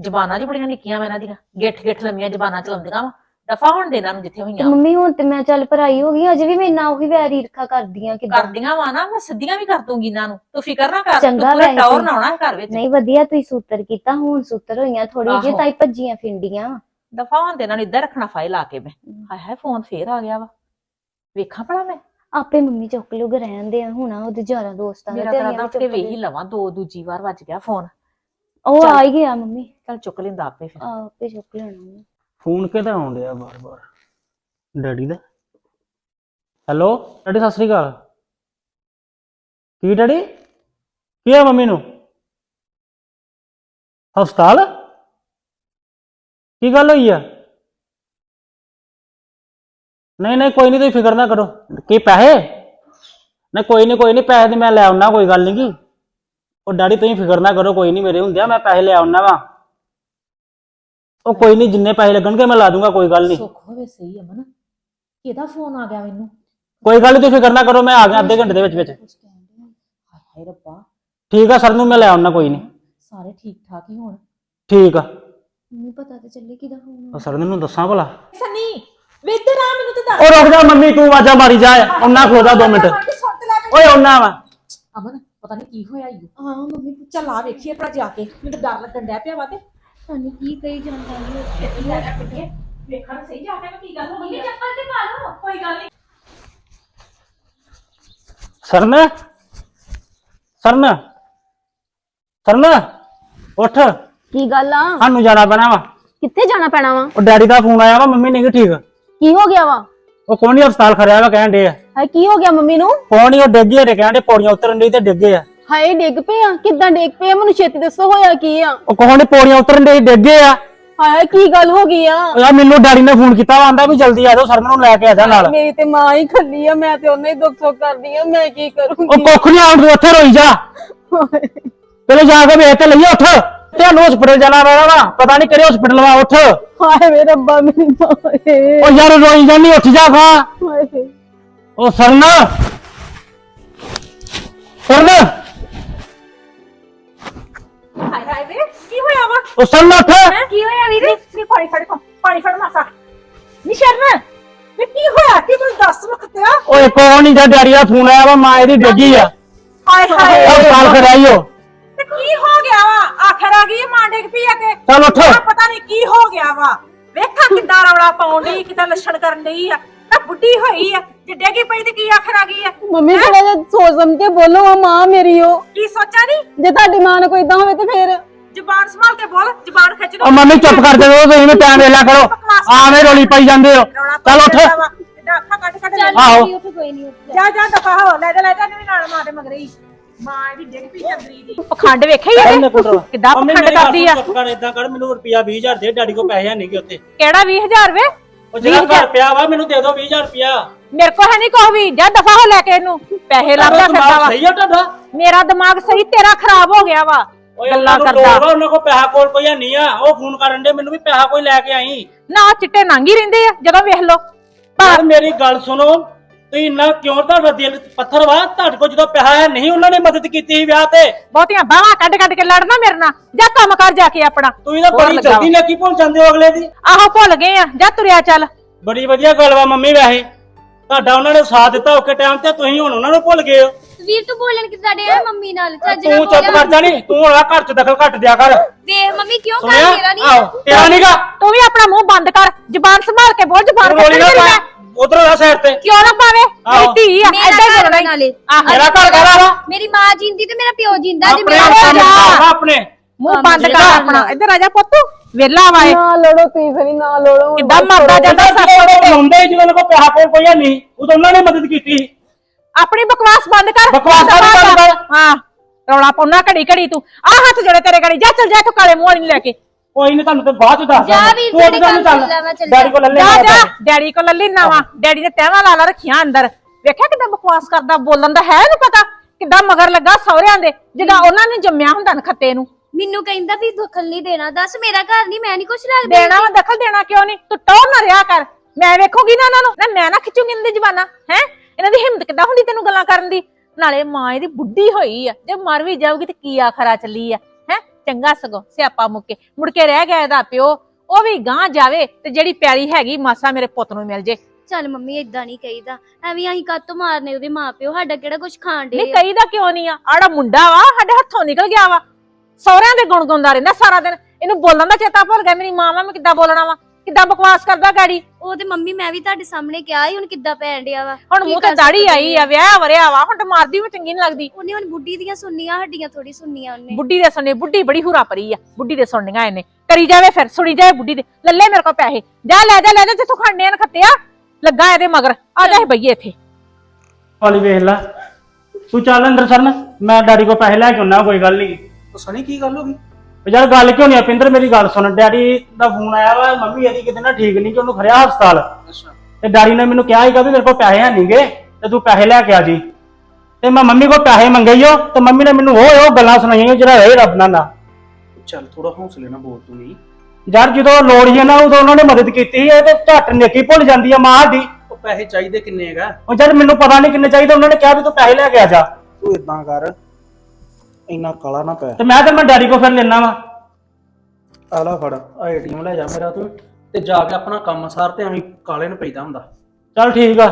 ਜ਼ਬਾਨਾਂ 'ਚ ਬੜੀਆਂ ਨਿੱਕੀਆਂ ਮੈਂ ਇਹਨਾਂ ਦੀਆਂ। ਗਿੱਠ ਗਿੱਠ ਲੰਮੀਆਂ ਜ਼ਬਾਨਾਂ ਚਲਾਉਂਦੀਆਂ ਵਾ। ਦਫਾ ਹੁਣ ਦੇ ਇਹਨਾਂ ਨੂੰ ਜਿੱਥੇ ਹੋਈਆਂ। ਮੰਮੀ ਹੁਣ ਤੇ ਮੈਂ ਚੱਲ ਭਰਾਈ ਹੋ ਗਈ ਅਜੇ ਵੀ ਮੈਂ ਨਾ ਉਹੀ ਵੈਰ ਈਰਖਾ ਕਰਦੀਆਂ ਕਿਦਾਂ। ਕਰਦੀਆਂ ਵਾ ਨਾ ਮੈਂ ਸਿੱਧੀਆਂ ਵੀ ਕਰ ਦੂੰਗੀ ਇਹਨਾਂ ਨੂੰ। ਤੂੰ ਫਿਕਰ ਨਾ ਕਰ ਤੂੰ ਚੰਗਾ ਪੂਰਾ ਵੈਸੇ। ਟੌਰ ਨਾ ਆਉਣਾ ਘਰ ਵਿੱਚ। ਨਹੀਂ ਵਧੀਆ ਤੁਸੀਂ ਸੂਤਰ ਕੀਤਾ ਹੁਣ ਸੂਤਰ ਹੋਈਆਂ ਥੋੜੀ ਜਿਹੀ ਆਹੋ। ਤਾਈ ਭੱਜੀਆਂ ਫਿੰਡੀਆਂ ਦਫਾ ਹੁਣ ਦੇ ਇਹਨਾਂ ਨੂੰ ਇੱਧਰ ਰੱਖਣਾ ਫਾਇਲ ਲਾ ਕੇ ਮੈਂ। ਹਾਏ ਹਾਏ ਫੋਨ ਫੇਰ ਆ ਗਿਆ ਵਾ। ਵੇਖਾਂ ਭਲਾ ਮੈਂ। ਆਪੇ ਮੰਮੀ ਚੁੱਕ ਲੂਗ ਰਹਿੰਦੇ ਆ ਹੁਣ ਉਹਦੇ ਯਾਰਾਂ ਦੋਸਤਾਂ ਦਾ ਮੇਰਾ ਤੇ ਤਾਂ ਅਸੀਂ ਰਾਦਾ ਵੀ ਤੇ ਚੁੱਕ ਵੇਖ ਹੀ ਲਏ। ਲਵਾਂ ਦੋ ਦੂਜੀ ਵਾਰ ਵੱਜ ਗਿਆ ਫੋਨ। ਉਹ ਚੱਲ। ਆ ਹੀ ਗਿਆ ਮੰਮੀ। ਚੱਲ ਚੁੱਕ ਲੈਂਦਾ ਆਪੇ ਫਿਰ। ਆਪੇ ਚੁੱਕ ਲੈਣਾ ਉਹਨੇ। ਫੋਨ ਕਿਹਦਾ ਆਉਣ ਡਿਆ ਬਾਰ-ਬਾਰ ਡੈਡੀ ਦਾ? ਹੈਲੋ, ਡੈਡੀ ਸਤਿ ਸ੍ਰੀ ਅਕਾਲ। ਕੀ ਡੈਡੀ? ਕੀ ਆ ਮੰਮੀ ਨੂੰ? ਹਸਪਤਾਲ? ਕੀ ਗੱਲ ਹੋਈ ਆ? ਨਹੀਂ ਨਹੀਂ, ਕੋਈ ਨਹੀਂ, ਤੁਸੀਂ ਫਿਕਰ ਨਾ ਕਰੋ। ਕੀ ਪੈਸੇ? ਨਹੀਂ, ਕੋਈ ਨਹੀਂ ਕੋਈ ਨਹੀਂ, ਪੈਸੇ ਤੇ ਮੈਂ ਲੈ ਆਉਣਾ ਕੋਈ ਗੱਲ ਨਹੀਂ ਕੀ ਉਹ ਡੈਡੀ ਤੁਸੀਂ ਫਿਕਰ ਨਾ ਕਰੋ, ਕੋਈ ਨਹੀਂ, ਮੇਰੇ ਹੁੰਦੇ ਆ ਮੈਂ ਪੈਸੇ ਲੈ ਆਉਣਾ ਵਾ। ਉਹ ਕੋਈ ਨਹੀਂ ਜਿੰਨੇ ਪੈਸੇ ਲੱਗਣਗੇ ਮੈਂ ਲਾ ਦੂੰਗਾ ਕੋਈ ਗੱਲ ਨਹੀਂ। ਸੁੱਖ ਹੋਵੇ ਸਹੀ ਅਮਨ ਕਿਹਦਾ ਫੋਨ ਆ ਗਿਆ ਮੈਨੂੰ। ਕੋਈ ਗੱਲ ਨਹੀਂ ਤੁਸੀਂ ਫਿਕਰ ਨਾ ਕਰੋ ਮੈਂ ਆ ਗਿਆ ਅੱਧੇ ਘੰਟੇ ਦੇ ਵਿੱਚ ਵਿੱਚ। ਹਾਏ ਹਾਏ ਰੱਬਾ। ਠੀਕ ਆ ਸਰ ਨੂੰ ਮੈਂ ਲੈ ਆਉਣਾ ਕੋਈ ਨਹੀਂ ਸਾਰੇ ਠੀਕ ਠਾਕ ਹੀ ਹੋਣ। ਠੀਕ ਆ। ਮੈਨੂੰ ਪਤਾ ਤਾਂ ਚੱਲੇ ਕਿਹਦਾ ਉਹ ਸਰ ਨੂੰ ਦੱਸਾਂ ਭਲਾ। ਸਨੀ ਵੇ ਇੱਧਰ ਆ ਮੈਨੂੰ ਤੇ ਦੱਸ। ਉਹ ਰੁਕ ਜਾ ਮੰਮੀ ਤੂੰ ਆਵਾਜ਼ਾਂ ਮਾਰੀ ਜਾ ਉਹਨਾਂ ਜਾ 2 ਮਿੰਟ। ਓਏ ਉਹਨਾਂ ਵਾ। ਅਮਨ ਪਤਾ ਨਹੀਂ ਕੀ ਹੋਇਆ ਈ ਓ। ਹਾਂ ਮੰਮੀ ਚੱਲ ਆ ਵੇਖੀਏ ਭਰਾ ਜਾ ਕੇ। ਮੈਨੂੰ ਡਰ ਲੱਗਣ ਡਿਆ ਪਿਆ ਵਾ ਤੇ। ਸਾਨੂੰ ਕੀ ਕਹੀ ਜਾਂਦਾ ਹੈ? ਵੇਖਣ ਸਹੀ ਜਾ ਕੇ ਕੀ ਗੱਲ ਹੋ ਗਈ ਚੱਪਲ ਤੇ ਪਾ ਲਓ ਕੋਈ ਗੱਲ ਨਹੀਂ। ਸਰਨ? ਸਰਨ? ਸਰਨ ਉੱਠ। ਕੀ ਗੱਲ ਆ? ਸਾਨੂੰ ਜਾਣਾ ਪੈਣਾ ਵਾ। ਕਿੱਥੇ ਜਾਣਾ ਪੈਣਾ ਵਾ? ਉਹ ਡੈਡੀ ਦਾ ਫੋਨ ਆਇਆ ਵਾ ਮੰਮੀ ਨਹੀਂ ਗੀ ਠੀਕ। ਕੀ ਹੋ ਗਿਆ ਵਾ? ਉਹ ਕੌਣ ਨਹੀਂ ਹਸਪਤਾਲ ਖੜਿਆ ਵਾ ਕਹਿਣ ਦੇ ਆ। ਹਾਏ ਕੀ ਹੋ ਗਿਆ ਮੰਮੀ ਨੂੰ? ਕੌਣ ਨਹੀਂ ਉਹ ਡਿੱਗੇ ਰੇ ਕਹਿਣ ਦੇ ਪੌੜੀਆਂ ਉਤਰਨ ਦੀ ਤੇ ਡਿੱਗੇ ਆ। ਹਾਏ ਡਿੱਗ ਪਏ ਆ ਕਿੱਦਾਂ ਡਿੱਗ ਪਏ ਆ? ਮੈਨੂੰ ਛੇਤੀ ਦੱਸੋ ਹੋਇਆ ਕੀ ਆ? ਉਹ ਨਹੀਂ ਪੌੜੀਆਂ ਉਤਰਨ ਦੇ ਡਿੱਗੇ ਆ? ਹਾਏ ਕੀ ਗੱਲ ਹੋ ਗਈ ਆ? ਉਹ ਯਾਰ ਮੈਨੂੰ ਡੈਡੀ ਨੇ ਫੋਨ ਕੀਤਾ ਆਂਦਾ ਵੀ ਜਲਦੀ ਆ ਜਾਓ ਨੂੰ ਲੈ ਕੇ ਆ ਜਾ ਨਾਲ। ਮੇਰੀ ਤੇ ਮਾਂ ਹੀ ਖੱਲੀ ਆ ਮੈਂ ਤੇ ਉਹਨੇ ਹੀ ਦੁੱਖ ਸੁੱਖ ਕਰਦੀ ਆ ਮੈਂ ਕੀ ਉਹ ਕਰੂੰਗੀ ਕੁੱਖ ਨਹੀਂ ਆਉਣ ਤੂੰ ਉੱਥੇ ਰੋਈ ਜਾ। ਪਹਿਲੇ ਜਾ ਕੇ ਵੇਖ ਤੇ ਲਈਏ ਉੱਠ। ਤੈਨੂੰ ਹਸਪੀਟਲ ਜਾਣਾ ਪੈਣਾ ਵਾ ਪਤਾ ਨਹੀਂ ਕਿਹੜੇ ਹਸਪੀਟਲ ਵਾ ਉੱਠ। ਹਾਏ ਵੇ ਰੱਬਾ ਮੇਰੀ ਮਾਂ ਏ ਉਹ ਯਾਰ ਰੋਈ ਜਾਂਦੀ ਉੱਠ ਜਾ ਖਾ ਹਾਏ। ਉਹ ਸਰਨ। ਸਰਨ। ਹਾਏ ਹਾਏ ਵੇ ਕੀ ਹੋਇਆ ਵਾ? ਉਹ ਸਰਨ ਉੱਠ। ਕੀ ਹੋਇਆ ਵੀਰੇ? ਨੀ ਪਾਣੀ ਫੜ ਕੋ ਪਾਣੀ ਫੜ ਮਾਸਾ। ਨੀ ਸ਼ਰਨ ਵੇ ਕੀ ਹੋਇਆ? ਕੀ ਤੂੰ ਦੱਸ ਮਖਤਿਆ ਓਏ ਕੌਣ ਨਹੀਂ ਦਾ ਡੈਡੀ ਦਾ ਫੋਨ ਆਇਆ ਵਾ ਮਾਂ ਇਹਦੀ ਡਿੱਗੀ ਆ। ਹਾਏ ਹਾਏ। ਹਸਪਤਾਲ ਖੜਾਈਓ ਤੇ ਕੀ ਹੋ ਗਿਆ ਵਾ? ਆਖਰ ਆ ਗਈ ਮਾਂ ਡਿੱਗ ਪਈ ਆ ਤੇ। ਚੱਲ ਉੱਠ। ਆ ਪਤਾ ਨਹੀਂ ਕੀ ਹੋ ਗਿਆ ਵਾ। ਵੇਖਾ ਕਿੱਦਾਂ ਰੌਲਾ ਪਾਉਣ ਡਈ ਕਿੱਦਾਂ ਲੱਛਣ ਕਰਨ ਡਈ ਆ। ਤਾਂ ਬੁੱਢੀ ਹੋਈ ਆ। ਜੇ ਡੇਗੀ ਪਈ ਤੇ ਕੀ ਆਖਰ ਆ ਗਈ ਆ? ਮੰਮੀ ਥੋੜਾ ਜਿਹਾ ਸੋਚ ਸਮਝ ਕੇ ਬੋਲੋ ਆ ਮਾਂ ਮੇਰੀ ਉਹ। ਕੀ ਸੋਚਾ ਨਹੀਂ ਜੇ ਤੁਹਾਡੀ ਮਾਂ ਨਾਲ ਕੋਈ ਇਦਾਂ ਹੋਵੇ ਤੇ ਫੇਰ। ਜ਼ੁਬਾਨ ਸੰਭਾਲ ਕੇ ਬੋਲ ਜ਼ੁਬਾਨ ਖਿੱਚ ਉਹ ਮੰਮੀ ਚੁੱਪ ਕਰ ਦੇ ਤੁਸੀਂ ਵੀ ਟਾਈਮ ਵੇਲਾ ਕਰੋ। ਆਵੇਂ ਰੋਲੀ ਪਾਈ ਜਾਂਦੇ ਹੋ। ਚੱਲ ਉੱਠ। ਕਿੱਦਾਂ ਅੱਖਾਂ ਕੱਢ ਕੱਢ ਲੈ ਆਹੋ ਉੱਠ ਕੋਈ ਨਹੀਂ ਉੱਠ। ਜਾ ਜਾ ਦਫਾ ਹੋ ਲੈ ਜਾ ਲੈ ਜਾ ਵੀ ਨਾਲ ਮਾਂ ਦੇ ਮਗਰੇ ਹੀ। ਮਾਂ ਇਹਦੀ ਡਿੱਗ ਪਈ ਚੰਦਰੀ ਦੀ। ਪਖੰਡ ਵੇਖਿਆ ਹੀ ਇਹਨੇ? ਕਿੱਦਾਂ ਪਖੰਡ ਕਰਦੀ ਆ? ਚੁੱਪ ਕਰ ਇਦਾਂ ਕਰ ਮੈਨੂੰ ਰੁਪਿਆ 20000 ਦੇ ਡੈਡੀ ਕੋ ਪੈਸੇ ਨਹੀਂ ਕਿ ਉੱਤੇ ਕਿਹੜਾ 20000 ਵੇ? ਉਹ ਜਿਹੜਾ ਘਰ ਪਿਆ ਵਾ ਮੈਨੂੰ ਦੇ ਦਿਓ 20000 ਰੁਪਿਆ ਮੇਰੇ ਕੋ ਹੈ ਨਹੀਂ ਕੁਛ ਵੀ ਜਾ ਦਫਾ ਹੋ ਲੈ ਕੇ ਇਹਨੂੰ। ਪੈਸੇ ਲੱਭਦਾ ਫਿਰਦਾ ਵਾ। ਸਹੀ ਆ ਤੁਹਾਡਾ? ਮੇਰਾ ਦਿਮਾਗ ਸਹੀ ਤੇਰਾ ਖਰਾਬ ਹੋ ਗਿਆ ਵਾ। ਓਏ ਗੱਲਾਂ ਉਹਨਾਂ ਨੂੰ ਕਰਦਾ। ਲੋੜ ਵਾ, ਉਹਨਾਂ ਕੋ ਪੈਸਾ ਕੋਲ ਕੋਈ ਨਹੀਂ ਆ। ਉਹ ਫੋਨ ਕਰਨ ਦੇ ਮੈਨੂੰ ਵੀ ਪੈਸਾ ਕੋਈ ਲੈ ਕੇ ਆਈ। ਨਾ ਚਿੱਟੇ ਨੰਗ ਹੀ ਰਹਿੰਦੇ ਆ ਜਦੋਂ ਵੇਖ ਲੋ ਯਾਰ ਮੇਰੀ ਗੱਲ ਸੁਣੋ। ਤੁਸੀਂ ਇੰਨਾ ਕਿਉਂ ਤੁਹਾਡਾ ਦਿਲ ਪੱਥਰ ਵਾ? ਤੁਹਾਡੇ ਕੋਲ ਜਦੋਂ ਪੈਸਾ ਹੈ ਨਹੀਂ ਉਹਨਾਂ ਨੇ ਮਦਦ ਕੀਤੀ ਸੀ ਵਿਆਹ ਤੇ। ਬਹੁਤੀਆਂ ਬਾਹਾਂ ਕੱਢ ਕੱਢ ਕੇ ਲੜਨਾ ਮੇਰੇ ਨਾਲ ਜਾ ਕੰਮ ਕਰ ਜਾ ਕੇ ਆਪਣਾ। ਤੁਸੀਂ ਤਾਂ ਹੋਰ ਬੜੀ ਲੱਗਾ ਜਲਦੀ ਲੱਗੀ ਭੁੱਲ ਜਾਂਦੇ ਹੋ ਅਗਲੇ ਦੀ। ਆਹੋ ਭੁੱਲ ਗਏ ਆ ਜਾ ਤੁਰਿਆ ਚੱਲ। ਬੜੀ ਵਧੀਆ ਗੱਲ ਵਾ ਮੰਮੀ ਵੈਸੇ। ਤੁਹਾਡਾ ਉਹਨਾਂ ਨੇ ਸਾਥ ਦਿੱਤਾ ਓਕੇ ਟਾਈਮ ਤੇ ਤੁਸੀਂ ਹੁਣ ਉਹਨਾਂ ਨੂੰ ਭੁੱਲ ਗਏ ਹੋ। ਵੀਰ ਤੂੰ ਬੋਲਣ ਕਿੱਦਾਂ ਡਿਆ ਮੰਮੀ ਨਾਲ? ਚੱਜ ਨਾਲ ਤੂੰ ਚੁੱਪ ਕਰ ਜਾਣੀ ਤੂੰ ਹੁਣ ਆਹ ਘਰ ਚ ਦਖਲ ਘੱਟ ਦਿਆ ਕਰ। ਵੇਖ ਮੰਮੀ ਕਿਉਂ ਕਰ ਸੁਣਿਆ? ਮੇਰਾ ਨਹੀਂ ਆਹੋ ਤੇਰਾ ਨਹੀਂਗਾ ਤੂੰ ਵੀ ਆਪਣਾ ਮੂੰਹ ਬੰਦ ਕਰ ਜ਼ੁਬਾਨ ਸੰਭਾਲ ਕੇ ਬੋਲ ਜ਼ੁਬਾਨ ਤੂੰ ਰੋਲੀ ਨਾ ਕੱਢ ਪਾ ਉਧਰ ਆ ਸਾਈਡ ਤੇ। ਕਿਉਂ ਨਾ ਪਾਵੇ? ਆਹੋ। ਮੇਰੀ ਧੀ ਆ ਮੇਰਾ ਐਦਾਂ ਹੀ ਘਰ ਨਾਲੇ। ਈ। ਆਹੋ ਮੇਰਾ ਘਰ ਕਹਿ ਵਾ? ਮੇਰੀ ਮਾਂ ਜਿੰਦੀ ਤੇ ਮੇਰਾ ਪਿਓ ਜਿੰਦਾ ਜੇ ਆਪਣੇ ਮੇਰਾ ਕੰਮ ਕਰਨਾ ਆਪਣੇ। ਮੂੰਹ ਬੰਦ ਕਰ ਆਪਣਾ। ਇੱਧਰ ਆ ਜਾ ਪੁੱਤ। ਵੇਲਾ ਵਾਏ ਨਾ ਲੜੋ ਤੁਸੀਂ ਸਰੀ ਨਾ ਲੜੋ। ਕਿੱਦਾਂ ਮਰਦਾ ਜਾਂਦਾ ਸੱਸ ਉਹ ਲਾਉਂਦੇ ਜਦੋਂ ਕੋ ਪੈਸਾ ਕੋਲ ਕੋਈ ਨਹੀਂ ਉਦੋਂ ਉਹਨਾਂ ਨੇ ਮਦਦ ਕੀਤੀ ਆਪਣੀ ਬਕਵਾਸ ਬੰਦ ਕਰ। ਬਕਵਾਸ ਬੰਦ ਕਰ। ਹਾਂ। ਰੌਲਾ ਪਾਉਣਾ ਘੜੀ ਘੜੀ ਤੂੰ। ਆ ਹੱਥ ਜਿਹੜੇ ਤੇਰੇ ਘੜੀ। ਜਾ ਚੱਲ ਜਾ ਤੂੰ ਕਾਲੇ ਮੂੰਹ ਵਾਲੀ ਨੂੰ ਲੈ ਕੇ। ਕੋਈ ਨਹੀਂ ਤੁਹਾਨੂੰ ਤੇ ਬਾਅਦ ਚ ਦੱਸ ਜਾ ਦਾਂਗਾ। ਵੀਰ ਤੂੰ ਤੇਰੇ ਉਹਦੇ ਨਾਲ ਕੰਮ ਚੱਲ ਕਰ ਲੈ, ਮੈਂ ਚੱਲ ਡੈਡੀ ਕੋਲ ਲੈ ਜਾ ਡੈਡੀ ਕੋਲ ਲੱਲੀ ਨਾਵਾ ਡੈਡੀ ਨੇ ਤਹਿਵਾ ਲਾ ਲਾ ਰੱਖੀਆਂ ਅੰਦਰ। ਵੇਖਿਆ ਕਿਦਾਂ ਬਕਵਾਸ ਕਰਦਾ ਬੋਲਣ ਦਾ ਹੈ ਇਹਨੂੰ ਪਤਾ ਕਿਦਾਂ ਮਗਰ ਲੱਗਾ ਸਹੁਰਿਆਂ ਦੇ ਜਿੱਦਾਂ ਉਹਨਾਂ ਨੇ ਜੰਮਿਆ ਹੁੰਦਾ ਨਖੱਤੇ ਨੂੰ। ਮੈਨੂੰ ਕਹਿੰਦਾ ਵੀ ਦਖਲ ਨਹੀਂ ਦੇਣਾ। ਦੱਸ ਮੇਰਾ ਘਰ ਨਹੀਂ ਮੈਂ ਨਹੀਂ ਕੁਛ ਲੱਗਦਾ ਦੇਣਾ। ਵਾ ਦਖਲ ਦੇਣਾ ਕਿਉਂ ਨਹੀਂ ਤੂੰ ਟੋਰ ਨਾ ਰਿਆ ਕਰ। ਮੈਂ ਵੇਖੂਗੀ ਨਾ ਇਹਨਾਂ ਨੂੰ। ਨਾ ਮੈਂ ਨਾ ਖਿੱਚੂਗੀ ਇਹਨਾਂ ਦੀ ਜ਼ਬਾਨਾਂ ਹੈ? ਇਹਨਾਂ ਦੀ ਹਿੰਮਤ ਕਿੱਦਾਂ ਹੁੰਦੀ ਤੈਨੂੰ ਗੱਲਾਂ ਕਰਨ ਦੀ? ਨਾਲੇ ਮਾਂ ਇਹਦੀ ਬੁੱਢੀ ਹੋਈ ਆ। ਜੇ ਮਰ ਵੀ ਜਾਊਗੀ ਤੇ ਕੀ ਆਖਰਾ ਚੱਲੀ ਆ? ਚੰਗਾ ਸਗੋਂ ਸਿਆਪਾ ਮੁੱਕੇ। ਮੁੜ ਕੇ ਰਹਿ ਗਿਆ ਇਹਦਾ ਪਿਓ ਉਹ ਵੀ ਗਾਂ ਜਾਵੇ ਤੇ ਜਿਹੜੀ ਪਿਆਰੀ ਹੈਗੀ ਮਾਸਾ ਮੇਰੇ ਪੁੱਤ ਨੂੰ ਮਿਲ ਜੇ। ਚੱਲ ਮੰਮੀ ਇਦਾਂ ਨਹੀਂ ਕਹੀਦਾ। ਐਵੇਂ ਅਸੀਂ ਕੱਤ ਮਾਰਨੇ ਉਹਦੇ ਮਾਪਿਓ? ਸਾਡਾ ਕਿਹੜਾ ਕੁਛ ਖਾਣ ਦੇ ਨਹੀਂ ਕਈ ਦਾ ਕਿਉਂ ਨਹੀਂ ਆ? ਆੜਾ ਮੁੰਡਾ ਵਾ ਸਾਡੇ ਹੱਥੋਂ ਨਿਕਲ ਗਿਆ ਵਾ। ਸਹੁਰਿਆਂ ਦੇ ਗੁਣ ਗਾਉਂਦਾ ਰਹਿੰਦਾ ਸਾਰਾ ਦਿਨ। ਇਹਨੂੰ ਬੋਲਣ ਦਾ ਚੇਤਾ ਭੁੱਲ ਗਿਆ। ਮੇਰੀ ਮਾਂ ਵਾ ਮੈਂ ਕਿੱਦਾਂ ਬੋਲਣਾ ਵਾ? ਕਿੱਦਾਂ ਬਕਵਾਸ ਕਰਦਾ ਗਾੜੀ? ਉਹ ਤੇ ਮੰਮੀ ਮੈਂ ਵੀ ਤੁਹਾਡੇ ਸਾਹਮਣੇ ਕਿਹਾ ਹੀ ਹੁਣ ਕਿੱਦਾਂ ਪੈਣ ਡਿਆ ਵਾ? ਹੁਣ ਕੀ ਮੂੰਹ ਤੇ ਕਰ ਦਾੜੀ ਸਕਦੇ ਆਈ ਆ ਵਿਆਹ ਵਰਿਆ ਵਾ ਹੁਣ ਤੇ ਮਾਰਦੀ ਵੀ ਚੰਗੀ ਨਹੀਂ ਲੱਗਦੀ। ਉਹਨੇ ਹੁਣ ਬੁੱਢੀ ਦੀਆਂ ਸੁਣਨੀਆਂ ਹੱਡੀਆਂ ਥੋੜੀ ਸੁਣਨੀਆਂ ਉਹਨੇ। ਬੁੱਢੀ ਦੇ ਸੁਣਨੇ ਬੁੱਢੀ ਬੜੀ ਹੁਰਾ ਪਰੀ ਆ ਬੁੱਢੀ ਦੇ ਸੁਣਨੀਆਂ ਇਹਨੇ। ਕਰੀ ਜਾਵੇ ਫਿਰ ਸੁਣੀ ਜਾਵੇ ਬੁੱਢੀ ਦੇ। ਲੱਲੇ ਮੇਰੇ ਕੋਲ ਪੈਸੇ। ਜਾ ਲੈ ਜਾ ਲੈ ਜਾ ਜਿੱਥੋਂ ਖੜਨੇ ਹਨ ਖੱਤਿਆ। ਲੱਗਾ ਇਹਦੇ ਮਗਰ ਆ ਜਾ ਇਹ ਬਈਏ ਇੱਥੇ। ਵਾਲੀ ਵੇਖ ਲੈ। ਤੂੰ ਚੱਲ ਅੰਦਰ ਸਰਨ ਮੈਂ ਡੈਡੀ ਕੋ ਪੈਸੇ ਲੈ ਕੇ ਆਉਣਾ ਕੋਈ ਗੱਲ ਨਹੀਂ ਉਹ ਸਣੀ ਕੀ ਗੱਲ ਹੋ ਗਈ? ਯਾਰ ਗੱਲ ਕਿਉਂ ਨਹੀਂ ਪਿੰਦਰ ਮੇਰੀ ਗੱਲ ਸੁਣ। ਡੈਡੀ ਦਾ ਫੋਨ ਆਇਆ ਵਾ ਮੰਮੀ ਇਹਦੀ ਕਿਤੇ ਨਾ ਠੀਕ ਨਹੀਂ ਕਿ ਉਹਨੂੰ ਖੜਿਆ ਹਸਪਤਾਲ। ਅੱਛਾ। ਤੇ ਡੈਡੀ ਨੇ ਮੈਨੂੰ ਕਿਹਾ ਸੀਗਾ ਵੀ ਮੇਰੇ ਕੋਲ ਪੈਸੇ ਹੈ ਨਹੀਂਗੇ ਤੇ ਤੂੰ ਪੈਸੇ ਲੈ ਕੇ ਆ ਜੀ। ਤੇ ਮੈਂ ਮੰਮੀ ਕੋ ਪੈਸੇ ਮੰਗੇ ਈ ਓ ਤੇ ਮੰਮੀ ਨੇ ਮੈਨੂੰ ਉਹ ਉਹ ਗੱਲਾਂ ਸੁਣਾਈਆਂ ਜਿਹੜਾ ਇਹ ਰੱਬ ਨਾਲ ਦਾ ਚੱਲ ਥੋੜਾ ਹੌਸਲੇ ਨਾਲ ਬੋਲ ਤੂੰ ਵੀ। ਯਾਰ ਜਦੋਂ ਲੋੜ ਸੀ ਨਾ ਉਦੋਂ ਉਹਨਾਂ ਨੇ ਮਦਦ ਕੀਤੀ ਸੀ ਇਹ ਤੇ ਝੱਟ ਨੇਕੀ ਭੁੱਲ ਜਾਂਦੀ ਆ ਮਾਂ ਉਹ ਪੈਸੇ ਚਾਹੀਦੇ ਕਿੰਨੇ ਹੈਗਾ? ਉਹ ਜਦ ਮੈਨੂੰ ਪਤਾ ਨਹੀਂ ਕਿੰਨੇ ਚਾਹੀਦੇ ਉਹਨਾਂ ਨੇ ਕਿਹਾ ਵੀ ਤੂੰ ਪੈਸੇ ਲੈ ਕੇ ਆ ਜਾ। ਤੂੰ ਇਦਾਂ ਕਰ ਇੰਨਾ ਕਾਲਾ ਨਾ ਪੈ। ਤੇ ਮੈਂ ਤੇ ਮੈਂ ਡੈਡੀ ਕੋ ਫਿਰ ਲੈਣਾ ਵਾ। ਆ ਲੈ ਫੜ ਆ ਏਟੀਐਮ ਲੈ ਜਾ ਮੇਰਾ ਤੂੰ। ਤੇ ਜਾ ਕੇ ਆਪਣਾ ਕੰਮ ਸਾਰ ਤੇ ਐਵੇਂ ਕਾਲੇ ਨੂੰ ਪੈਦਾ ਹੁੰਦਾ। ਚੱਲ ਠੀਕ ਆ।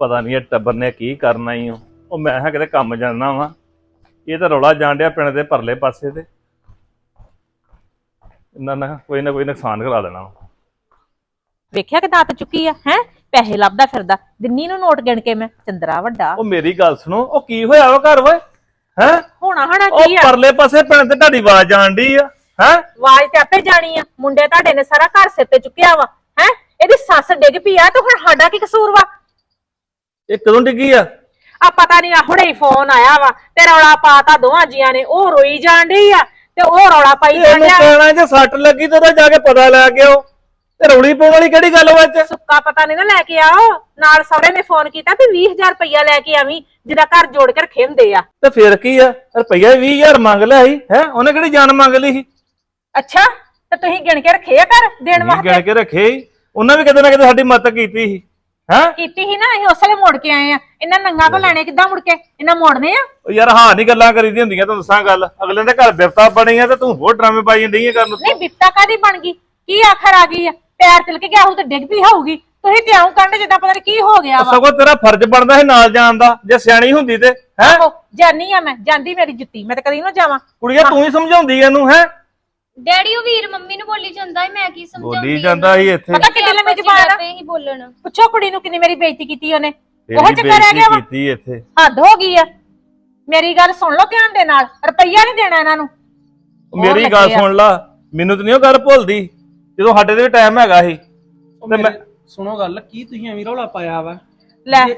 ਪਤਾ ਨਹੀਂ ਇਹ ਟੱਬਰ ਨੇ ਕੀ ਕਰਨਾ ਹੀ ਉਹ ਉਹ ਮੈਂ ਹਾਂ ਕਿਤੇ ਕੰਮ ਜਾਣਾ ਵਾ। ਇਹ ਤਾਂ ਰੌਲਾ ਜਾਣ ਡਿਆ ਪਿੰਡ ਦੇ ਪਰਲੇ ਪਾਸੇ ਤੇ। ਇਹਨਾਂ ਨਾ ਕੋਈ ਨਾ ਕੋਈ ਨੁਕਸਾਨ ਕਰਾ ਦੇਣਾ ਵਾ। ਵੇਖਿਆ ਕਿ ਦਾਤ ਚੁੱਕੀ ਆ ਹੈ? ਪੈਸੇ ਲੱਭਦਾ ਫਿਰਦਾ। ਦਿੰਨੀ ਨੂੰ ਨੋਟ ਗਿਣ ਕੇ ਮੈਂ ਚੰਦਰਾ ਵੱਡਾ। ਉਹ ਮੇਰੀ ਗੱਲ ਸੁਣੋ ਉਹ ਕੀ ਹੋਇਆ ਵਾ ਘਰ ਓਏ? ਹੈ? ਹੋਣਾ ਹਣਾ ਉਹ ਕੀ ਆ? ਪਰਲੇ ਪਾਸੇ ਪਿੰਡ ਤੇ ਤੁਹਾਡੀ ਆਵਾਜ਼ ਜਾਣ ਡਈ ਆ ਹੈ? ਆਵਾਜ਼ ਤੇ ਆਪੇ ਜਾਣੀ ਆ। ਮੁੰਡੇ ਤੁਹਾਡੇ ਨੇ ਸਾਰਾ ਘਰ ਸਿਰ ਤੇ ਚੁੱਕਿਆ ਵਾ ਹੈ? ਇਹਦੀ ਸੱਸ ਡਿੱਗ ਪਈ ਆ ਤੇ ਹੁਣ ਸਾਡਾ ਕੀ ਕਸੂਰ ਵਾ? ਇਹ ਕਦੋਂ ਡਿੱਗੀ ਆ? ਆ ਪਤਾ ਨਹੀਂ ਆ ਹੁਣੇ ਹੀ ਫੋਨ ਆਇਆ ਵਾ ਤੇ ਰੌਲਾ ਪਾਤਾ ਦੋਵਾਂ ਜੀਆਂ ਨੇ ਉਹ ਰੋਈ ਜਾਣ ਡਈ ਆ ਤੇ ਉਹ ਰੌਲਾ ਪਾਈ ਜਾਣ ਇਹਨੂੰ ਡਿਆ ਕਹਿਣਾ ਜੇ ਸੱਟ ਲੱਗੀ ਤਾਂ ਉਹਦਾ ਜਾ ਕੇ ਪਤਾ ਲੈ ਕੇ ਆਓ। ਤੇ ਰੌਲੀ ਪਾਉਣ ਵਾਲੀ ਕਿਹੜੀ ਗੱਲ ਵਾ ਇੱਥੇ? ਸੁੱਕਾ ਪਤਾ ਨਹੀਂ ਨਾ ਲੈ ਕੇ ਆਓ। ਨਾਲ ਸਹੁਰੇ ਨੇ ਫੋਨ ਕੀਤਾ ਵੀ 20000 ਰੁਪਇਆ ਲੈ ਕੇ ਆਵੀਂ। ਜਿਹਦਾ ਘਰ ਜੋੜ ਕੇ ਰੱਖੇ ਹੁੰਦੇ ਆ। ਤੇ ਫਿਰ ਕੀ ਆ? ਰੁਪਈਆ 20000 ਮੰਗ ਲਿਆ ਸੀ ਹੈ? ਉਹਨੇ ਕਿਹੜੀ ਜਾਨ ਮੰਗ ਲਈ ਸੀ? ਅੱਛਾ ਤੇ ਤੁਸੀਂ ਗਿਣ ਕੇ ਰੱਖੇ ਆ ਘਰ ਦੇਣ ਨਹੀਂ ਵਾਸਤੇ? ਗਿਣ ਕੇ ਰੱਖੇ ਸੀ। ਉਹਨਾਂ ਵੀ ਕਿਤੇ ਨਾ ਕਿਤੇ ਸਾਡੀ ਮਦਦ ਕੀਤੀ ਸੀ ਹੈ? ਕੀਤੀ ਸੀ ਨਾ ਅਸੀਂ ਉਸਲੇ ਮੋੜ ਕੇ ਆਏ ਆ। ਇਹਨਾਂ ਨੰਗਾ ਤੋਂ ਲੈਣੇ ਕਿੱਦਾਂ ਮੁੜ ਕੇ? ਇਹਨਾਂ ਮੋੜਨੇ ਆ? ਯਾਰ ਹਾਂ ਨਹੀਂ ਗੱਲਾਂ ਕਰੀਦੀਆਂ ਹੁੰਦੀਆਂ ਤੈਨੂੰ ਦੱਸਾਂ ਗੱਲ। ਅਗਲੇ ਦੇ ਘਰ ਬਿਪਤਾ ਬਣੀ ਆ ਤੇ ਤੂੰ ਹੋਰ ਡਰਾਮੇ ਪਾਈ ਜਾਂਦੀ ਹੈ ਕਰਨ ਨਹੀਂ ਬਿੱਤਾ ਕਾਦੀ ਬਣ ਗਈ? ਕੀ ਆਖਰ ਆ ਗਈ ਆ? ਪੈਰ ਤਿਲਕ ਗਿਆ ਹੋਊ ਤੇ ਡਿੱਗ ਪਈ ਹੋਊਗੀ। ਤੁਸੀਂ ਤੇ ਆਉਂ ਕੰਡ ਜਿੱਦਾਂ ਪਤਾ ਨਹੀਂ ਕੀ ਹੋ ਗਿਆ ਵਾ। ਸਗੋਂ ਤੇਰਾ ਫਰਜ਼ ਬਣਦਾ ਸੀ ਨਾਲ ਜਾਣ ਦਾ ਜੇ ਸਿਆਣੀ ਹੁੰਦੀ ਤੇ ਹੈ? ਆਹੋ ਜਾਨੀ ਆ ਮੈਂ ਜਾਂਦੀ ਮੇਰੀ ਜੁੱਤੀ ਮੈਂ ਤਾਂ ਕਦੀ ਨਾ ਜਾਵਾਂ। ਕੁੜੀਆ ਤੂੰ ਹੀ ਸਮਝਾਉਂਦੀ ਇਹਨੂੰ ਹੈ? ਡੈਡੀ ਉਹ ਵੀਰ ਮੰਮੀ ਨੂੰ ਬੋਲੀ ਜਾਂਦਾ ਹੈ ਮੈਂ ਕੀ ਸਮਝਾਉਂਦੀ ਬੋਲੀ ਜਾਂਦਾ ਸੀ ਇੱਥੇ। ਪਤਾ ਕਿੱਡੀ ਲੰਮੀ ਜ਼ਬਾਨ ਆ? ਹੀ ਬੋਲਣ। ਪੁੱਛੋ ਕੁੜੀ ਨੂੰ ਕਿੰਨੀ ਮੇਰੀ ਬੇਇੱਜ਼ਤੀ ਕੀਤੀ ਉਹਨੇ। ਉਹ ਤੇਰੀ ਚੱਕਰ ਰਹਿ ਗਿਆ ਵਾ। ਬੇਇੱਜ਼ਤੀ ਕੀਤੀ ਇੱਥੇ। ਹੱਦ ਹੋ ਗਈ ਆ। ਮੇਰੀ ਗੱਲ ਸੁਣ ਲਓ ਧਿਆਨ ਦੇ ਨਾਲ। ਰੁਪਈਆ ਨਹੀਂ ਦੇਣਾ ਇਹਨਾਂ ਨੂੰ। ਉਹ ਮੇਰੀ ਗੱਲ ਲੱਗੇ ਆ। ਸੁਣ ਲਾ। ਮੈਨੂੰ ਤੇ ਨਹੀਂ ਉਹ ਗੱਲ ਭੁੱਲਦੀ। ਜਦੋਂ ਸਾਡੇ ਦੇ ਟਾਈਮ ਹੈਗਾ ਸੀ। ਤੇ ਮੈਂ- ਸੁਣੋ ਗੱਲ ਕੀ ਤੁਸੀਂ ਐਵੇਂ ਰੌਲਾ ਪਾਇਆ ਵਾ? ਲੈ। ਜੇ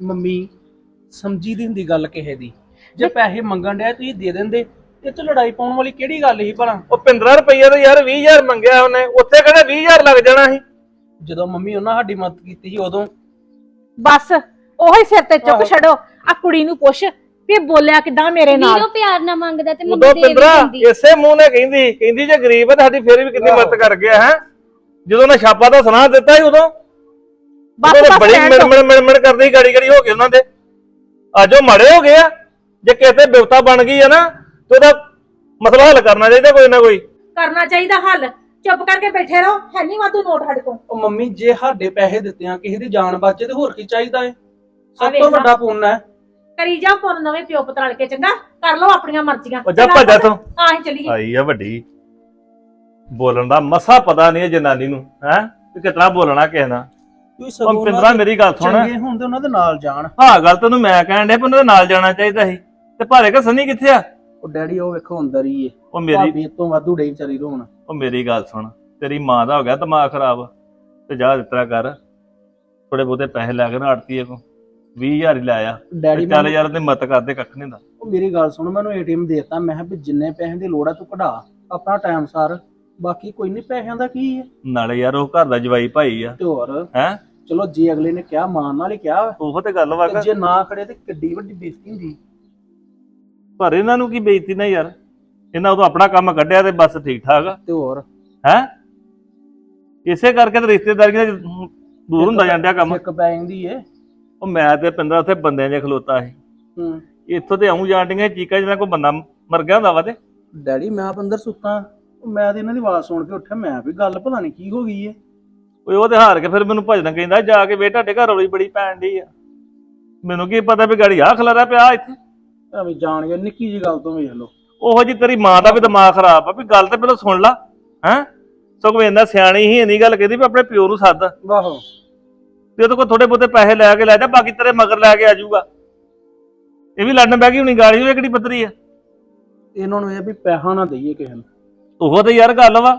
ਮੰਮੀ ਸਮਝੀ ਦੀ ਹੁੰਦੀ ਗੱਲ ਕਿਸੇ ਦੀ ਜੇ ਪੈਸੇ ਮੰਗਣ ਡਿਆ ਤੁਸੀਂ ਦੇ ਦਿੰਦੇ ਇਹ ਤੋਂ ਲੜਾਈ ਪਾਉਣ ਵਾਲੀ ਕਿਹੜੀ ਗੱਲ ਸੀ ਭਲਾ? ਉਹ 15 ਰੁਪਈਆ ਤੇ ਯਾਰ 20000 ਮੰਗਿਆ ਉਹਨੇ ਉੱਥੇ ਕਹਿੰਦਾ 20000 ਲੱਗ ਜਾਣਾ ਸੀ। ਜਦੋਂ ਮੰਮੀ ਉਹਨਾਂ ਸਾਡੀ ਮਦਦ ਕੀਤੀ ਸੀ ਉਦੋਂ ਬਸ ਉਹੀ ਸਿਰ ਤੇ ਚੁੱਕ ਛੱਡੋ ਆ ਕੁੜੀ ਨੂੰ ਪੁੱਛ ਵੀ ਇਹ ਬੋਲਿਆ ਕਿਦਾਂ ਮੇਰੇ ਨਾਲ। ਵੀਰੋ ਪਿਆਰ ਨਾਲ ਮੰਗਦਾ ਤੇ ਉਦੋਂ ਮੰਮੀ ਦੇ ਵੀ 15 ਦਿੰਦੀ। ਇਸੇ ਮੂੰਹ ਨੇ ਕਹਿੰਦੀ ਕਹਿੰਦੀ ਜੇ ਗਰੀਬ ਹੈ ਤਾਂ ਸਾਡੀ ਫੇਰ ਵੀ ਕਿੰਨੀ ਮਦਦ ਕਰ ਗਿਆ ਹੈ? ਜਦੋਂ ਉਹਨੇ ਛਾਪਾ ਦਾ ਸੁਣਾ ਦਿੱਤਾ ਸੀ ਉਦੋਂ। ਬਸ ਉਹਨੇ ਬਸ ਬੜੀ ਰਹਿਣ ਦਿਓ। ਮਿਣ ਮਿਣ ਮਿਣ ਕਰਦੀ ਗਾੜੀ ਗਾੜੀ ਹੋ ਗਏ ਉਹਨਾਂ ਦੇ। ਅੱਜ ਮਾੜੇ ਹੋ ਗਏ ਆ। ਜੇ ਕਿਸੇ ਤੇ ਬਿਵਤਾ ਬਣ ਗਈ ਹੈ ਨਾ ਤੇ ਉਹਦਾ ਮਸਲਾ ਹੱਲ ਕਰਨਾ ਚਾਹੀਦਾ ਕੋਈ ਨਾ ਕੋਈ। ਕਰਨਾ ਚਾਹੀਦਾ ਹੱਲ। ਚੁੱਪ ਕਰਕੇ ਬੈਠੇ ਰਹੋ। ਹੈ ਨਹੀਂ ਵਾਧੂ ਨੋਟ ਸਾਡੇ ਕੋਲ। ਉਹ ਮੰਮੀ ਜੇ ਸਾਡੇ ਪੈਸੇ ਦਿੱਤੇ ਆ ਕਿਸੇ ਦੀ ਜਾਨ ਬਚੇ ਤੇ ਹੋਰ ਕੀ ਚਾਹੀਦਾ ਏ? ਆ ਸਭ ਵੇਖ ਤੋਂ। ਵੱਡਾ ਪੁੰਨ ਹੈ। ਕਰੀ ਜਾ ਪੁੰਨ ਨਵੇਂ ਪਿਓ ਪੁੱਤ ਰਲ ਕੇ ਚੰਗਾ? ਕਰ ਲਓ ਆਪਣੀਆਂ ਮਰਜ਼ੀਆਂ। ਉਹ ਜਾ ਭੱਜ ਇੱਥੋਂ। ਹਾਂ ਅਸੀਂ ਚੱਲੀਏ। ਆਈ ਆ ਵੱਡੀ। ਬੋਲਣ ਦਾ ਮਸਾ ਪਤਾ ਨਹੀਂ ਹੈ ਜਨਾਨੀ ਨੂੰ ਹੈ? ਕਿ ਕਿਤਨਾ ਬੋਲਣਾ ਕਿਸੇ ਨਾਲ। ਤੁਸੀਂ ਉਹ ਪਿੰਦਰਾ ਮੇਰੀ ਗੱਲ ਸੁਣ। ਚੰਗੇ ਹੁੰਦੇ ਉਹਨਾਂ ਦੇ ਨਾਲ ਜਾਣ। ਹਾਂ ਗੱਲ ਤੈਨੂੰ ਮੈਂ ਕਹਿਣ ਡਿਆ ਪਰ ਉਹਨਾਂ ਦੇ ਨਾਲ ਜਾਣਾ ਚਾਹੀਦਾ ਸੀ। ਤੇ ਭਾਰੇ ਕਾ ਸਨੀ ਕਿੱਥੇ ਆ? ਉਹ ਡੈਡੀ ਉਹ ਵੇਖੋ ਅੰਦਰ ਹੀ ਏ। ਉਹ ਮੇਰੀ ਭਾਬੀ ਤੋਂ ਵਾਧੂ ਡਈ ਵਿਚਾਰੀ ਰੋਣ। ਉਹ ਮੇਰੀ ਗੱਲ ਸੁਣ। ਤੇਰੀ ਮਾਂ ਦਾ ਹੋ ਗਿਆ ਦਿਮਾਗ ਖਰਾਬ। ਤੇ ਜਾ ਦਿੱਤਾ ਕਰ। ਥੋੜੇ ਬਹੁਤੇ ਪੈਸੇ ਲੈ ਕੇ ਨਾ ਆੜਤੀਏ ਕੋ 20000 ਹੀ ਲਾਇਆ। ਡੈਡੀ ਚੱਲ ਮੈਨੂੰ- ਯਾਰ ਤੇ ਮਤ ਕਰਦੇ ਕੱਖ ਨਹੀਂ ਦਾ ਉਹ ਮੇਰੀ ਗੱਲ ਸੁਣ ਮੈਨੂੰ ਏਟੀਐਮ ਦੇਤਾ। ਮੈਂ ਕਿਹਾ ਵੀ ਜਿੰਨੇ ਪੈਸੇ ਦੀ ਲੋੜ ਆ ਤੂੰ ਕਢਾ। ਆਪਣਾ ਟਾਈਮ ਸਾਰ। ਬਾਕੀ ਕੋਈ ਨਹੀਂ ਪੈਸਿਆਂ ਦਾ ਕੀ ਹੈ ਨਾਲੇ ਯਾਰ ਉਹ ਘਰ ਦਾ ਜਵਾਈ ਭਾਈ ਆ। ਤੇ ਹੋਰ? ਹੈ? ਚਲੋ ਜੇ ਅਗਲੇ ਨੇ ਕਿਹਾ ਮਾਨ ਨਾਲ ਹੀ ਕਿਹਾ ਉਹ ਤੇ ਗੱਲ ਵਾ ਤੇ ਜੇ ਨਾ ਖੜੇ ਤੇ ਕਿੱਡੀ ਵੱਡੀ ਬੇਇੱਜ਼ਤੀ ਹੁੰਦੀ। ਪਰ ਇਹਨਾਂ ਨੂੰ ਕੀ ਬੇਇੱਜ਼ਤੀ ਨਾ ਯਾਰ? ਇਹਨਾਂ ਉਦੋਂ ਆਪਣਾ ਕੰਮ ਕੱਢਿਆ ਤੇ ਬਸ ਠੀਕ ਠਾਕ ਆ। ਤੇ ਹੋਰ? ਹੈ? ਇਸੇ ਕਰਕੇ ਤੇ ਰਿਸ਼ਤੇਦਾਰੀਆਂ ਦੂਰ ਹੁੰਦਾ ਜਾਂਦਿਆ ਕੰਮ। ਇੱਕ ਪੈ ਜਾਂਦੀ ਏ। ਉਹ ਮੈਂ ਤੇ ਪਿੰਦਰਾ ਉੱਥੇ ਬੰਦਿਆਂ 'ਚ ਖਲੋਤਾ ਸੀ। ਹੂੰ। ਇੱਥੋਂ ਤੇ ਆਉਂ ਜਾਂਦੀਆਂ ਚੀਕਾਂ ਜਿਵੇਂ ਕੋਈ ਬੰਦਾ ਮਰ ਗਿਆ ਹੁੰਦਾ ਵਾ ਤੇ। ਡੈਡੀ ਮੈਂ ਆਪ ਅੰਦਰ ਸੁੱਤਾ। ਉਹ ਮੈਂ ਤੇ ਇਹਨਾਂ ਦੀ ਆਵਾਜ਼ ਸੁਣ ਕੇ ਉੱਠਿਆ ਮੈਂ ਵੀ ਗੱਲ ਪਤਾ ਨਹੀਂ ਕੀ ਹੋ ਗਈ ਏ। ਓਏ ਉਹ ਤੇ ਹਾਰ ਕੇ ਫਿਰ ਮੈਨੂੰ ਭਜਨ ਕਹਿੰਦਾ ਜਾ ਕੇ ਵੇ ਤੁਹਾਡੇ ਘਰ ਰੌਲੀ ਬੜੀ ਪੈਣ ਦੀ ਆ। ਮੈਨੂੰ ਕੀ ਪਤਾ ਵੀ ਗਾੜੀ ਆ ਖਲਾਰਾ ਪਿਆ ਇੱਥੇ। ਐਵੇਂ ਜਾਣ ਗਿਆ ਨਿੱਕੀ ਜੀ ਗੱਲ ਤੋਂ ਵੇਖ ਲਓ। ਉਹੋ ਜੀ ਤੇਰੀ ਮਾਂ ਦਾ ਵੀ ਦਿਮਾਗ ਖਰਾਬ ਆ ਵੀ ਗੱਲ ਤੇ ਪਹਿਲਾਂ ਸੁਣ ਲਾ ਹੈ? ਸਗੋਂ ਇੰਨਾ ਸਿਆਣੀ ਹੀ ਇੰਨੀ ਗੱਲ ਕਹਿੰਦੀ ਵੀ ਆਪਣੇ ਪਿਓ ਨੂੰ ਸੱਦ। ਵਾਹੋ। ਤੇ ਉਹਦੇ ਕੋਲ ਥੋੜੇ ਬਹੁਤੇ ਪੈਸੇ ਲੈ ਕੇ ਲੈ ਜਾ ਬਾਕੀ ਤੇਰੇ ਮਗਰ ਲੈ ਕੇ ਆ ਜਾਊਗਾ। ਇਹ ਵੀ ਲੜਨ ਬਹਿ ਗਈ ਹੁਣੀ ਗਾਲੀ ਉਹ ਕਿਹੜੀ ਪੱਧਰੀ ਆ? ਇਹਨਾਂ ਨੂੰ ਇਹ ਵੀ ਪੈਸਾ ਨਾ ਦਈਏ ਕਿਸੇ ਨੂੰ। ਉਹ ਤੇ ਯਾਰ ਗੱਲ ਵਾ।